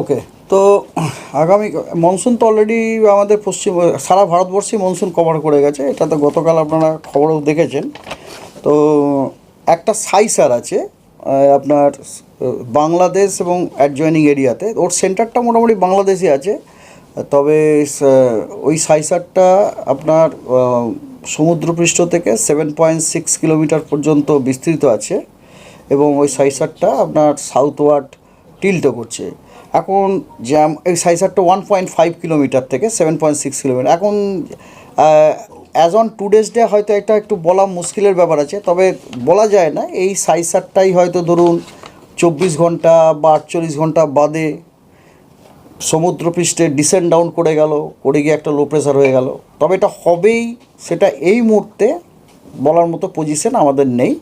ওকে তো আগামী মনসুন তো অলরেডি আমাদের পশ্চিম, সারা ভারতবর্ষেই মনসুন কভার করে গেছে। এটা তো গতকাল আপনারা খবরও দেখেছেন। তো একটা সাইসার আছে আপনার বাংলাদেশ এবং অ্যাডজয়নিং এরিয়াতে ওর সেন্টারটা মোটামুটি বাংলাদেশে আছে। তবে ওই সাইসারটা আপনার সমুদ্রপৃষ্ঠ থেকে সেভেন পয়েন্ট সিক্স কিলোমিটার পর্যন্ত বিস্তৃত আছে। এবং ওই সাইসারটা আপনার সাউথওয়ার্ড টিল্টও করছে। এখন জ্যাম এই সাইসারটা ওয়ান পয়েন্ট ফাইভ কিলোমিটার থেকে সেভেন পয়েন্ট সিক্স কিলোমিটার এখন as on two days day হয়তো এটা একটু বলা মুশকিলের ব্যাপার আছে, তবে বলা যায় না, এই সাইসারটাই হয়তো ধরুন চব্বিশ ঘণ্টা বা আটচল্লিশ ঘণ্টা বাদে সমুদ্রপৃষ্ঠে ডিসেন্ড ডাউন করে গেল, করে গিয়ে একটা লো প্রেশার হয়ে গেল। তবে এটা হবেই, সেটা এই মুহূর্তে বলার মতো পজিশন আমাদের নেই।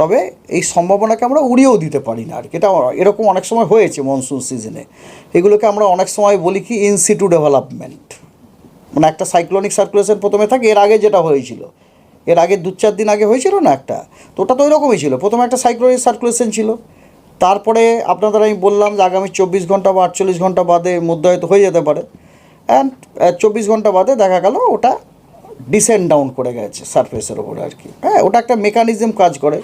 তবে এই সম্ভাবনাকে আমরা উড়িয়েও দিতে পারি না আর কি। এটা এরকম অনেক সময় হয়েছে মনসুন সিজনে এগুলোকে আমরা অনেক সময় বলি কি ইনসিটু ডেভেলপমেন্ট মানে একটা সাইক্লোনিক সার্কুলেশন প্রথমে থাকে, এর আগে যেটা হয়েছিল। এর আগে দু চার দিন আগে হয়েছিল না একটা? তো ওটা তো ওইরকমই ছিল। প্রথমে একটা সাইক্লোনিক সার্কুলেশন ছিল। তারপরে আপনাদের আমি বললাম যে আগামী চব্বিশ ঘণ্টা বা আটচল্লিশ ঘণ্টা বাদে মধ্যে হয়তো হয়ে যেতে পারে। অ্যান্ড চব্বিশ ঘণ্টা বাদে দেখা গেল ওটা ডিসেন্ড ডাউন করে গেছে সারফেসের ওপরে আর কি। হ্যাঁ ওটা একটা মেকানিজম কাজ করে।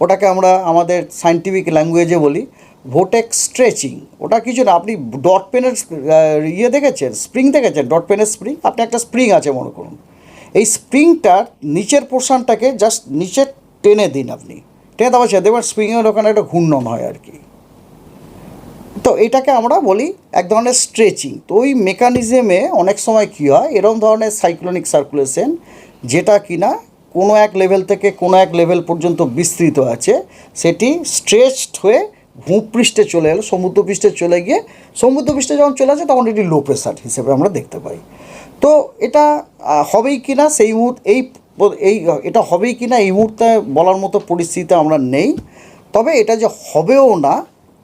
ওটাকে আমরা আমাদের সাইন্টিফিক ল্যাঙ্গুয়েজে বলি ভোটেক স্ট্রেচিং ওটা কিছু না আপনি ডট পেনের ইয়ে দেখেছেন? স্প্রিং দেখেছেন? ডট পেনের স্প্রিং আপনি একটা স্প্রিং আছে, মনে করুন। এই স্প্রিংটার নিচের পোর্শনটাকে জাস্ট নিচে টেনে দিন আপনি। টেনে দেওয়া যায় দেখবেন স্প্রিংয়ের ওখানে একটা ঘূর্ণন হয় আর কি। তো এটাকে আমরা বলি এক ধরনের স্ট্রেচিং তো ওই মেকানিজমে অনেক সময় কী হয়? এরকম ধরনের সাইক্লোনিক সার্কুলেশন যেটা কিনা কোনো এক লেভেল থেকে কোনো এক লেভেল পর্যন্ত বিস্তৃত আছে, সেটি স্ট্রেচড হয়ে ভূপৃষ্ঠে চলে এলো সমুদ্রপৃষ্ঠে চলে গিয়ে সমুদ্রপৃষ্ঠে যখন চলে আসে তখন এটি লো প্রেশার হিসেবে আমরা দেখতে পাই। তো এটা হবেই কি না সেই মুহূর্তে, এই এই, এটা হবেই কি না এই মুহূর্তে বলার মতো পরিস্থিতিতে আমরা নেই। তবে এটা যে হবেও না,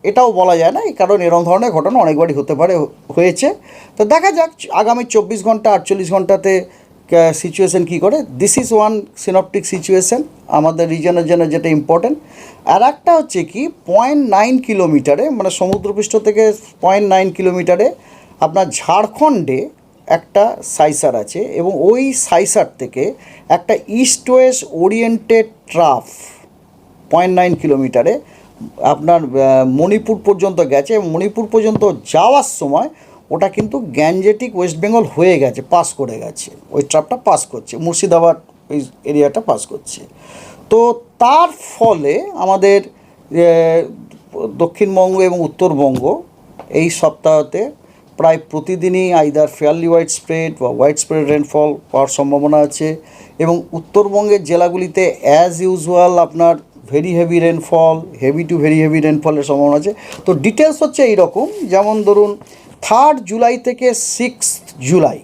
এটাও বলা যায় না, এই কারণ এরকম ধরনের ঘটনা অনেকবারই হতে পারে, হয়েছে। তো দেখা যাক, আগামী চব্বিশ ঘণ্টা, আটচল্লিশ ঘন্টাতে সিচুয়েশন কী করে? This is one synoptic situation আমাদের রিজনের জন্য যেটা ইম্পর্টেন্ট আর একটা হচ্ছে কি পয়েন্ট নাইন কিলোমিটারে মানে সমুদ্রপৃষ্ঠ থেকে পয়েন্ট নাইন কিলোমিটারে আপনার ঝাড়খণ্ডে একটা সাইসার আছে এবং ওই সাইসার থেকে একটা east west oriented trough point nine কিলোমিটারে আপনার মণিপুর পর্যন্ত গেছে মণিপুর পর্যন্ত যাওয়ার সময় ওটা কিন্তু গ্যাঞ্জেটিক ওয়েস্ট বেঙ্গল হয়ে গেছে, পাস করে গেছে। ওই ট্রাপটা পাস করছে, মুর্শিদাবাদ ওই এরিয়াটা পাস করছে। তো তার ফলে আমাদের দক্ষিণবঙ্গ এবং উত্তরবঙ্গ এই সপ্তাহতে প্রায় প্রতিদিনই আইদার ফেয়ারলি হোয়াইট স্প্রেড বা হোয়াইট স্প্রেড রেনফল পাওয়ার সম্ভাবনা আছে এবং উত্তরবঙ্গের জেলাগুলিতে অ্যাজ ইউজুয়াল আপনার very heavy rainfall heavy to very heavy রেনফলের সম্ভাবনা আছে। তো ডিটেলস হচ্ছে এইরকম, যেমন ধরুন থার্ড জুলাই থেকে সিক্স জুলাই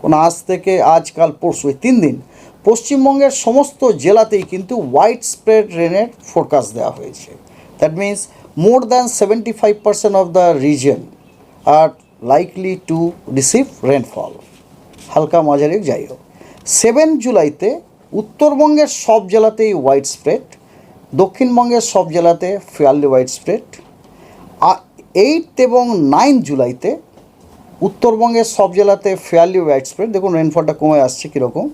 কোন আজ থেকে আজকাল পরশু, এই তিন দিন। পশ্চিমবঙ্গের সমস্ত জেলাতেই কিন্তু হোয়াইট স্প্রেড রেনের ফোরকাস্ট দেওয়া হয়েছে। That means more than seventy five percent of the region are likely to receive rainfall হালকা মাঝারি যাই হোক। সেভেন জুলাইতে উত্তরবঙ্গের সব জেলাতেই হোয়াইট স্প্রেড দক্ষিণবঙ্গের সব জেলাতে ফেয়ারলি হোয়াইট স্প্রেড এইট এবং নাইন জুলাইতে উত্তরবঙ্গের সব জেলাতে ফেয়ারলি হোয়াইট স্প্রেড দেখুন রেনফলটা কমে আসছে কীরকম,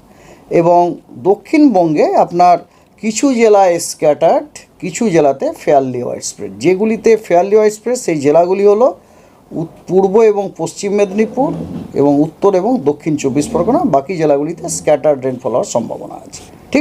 এবং দক্ষিণবঙ্গে আপনার কিছু জেলায় স্ক্যাটার্ড কিছু জেলাতে ফেয়ারলি হোয়াইট স্প্রেড যেগুলিতে ফেয়ারলি হোয়াইট স্প্রেড সেই জেলাগুলি হলো পূর্ব এবং পশ্চিম মেদিনীপুর এবং উত্তর এবং দক্ষিণ চব্বিশ পরগনা, বাকি জেলাগুলিতে স্ক্যাটার্ড রেনফল হওয়ার সম্ভাবনা আছে। ঠিক আছে?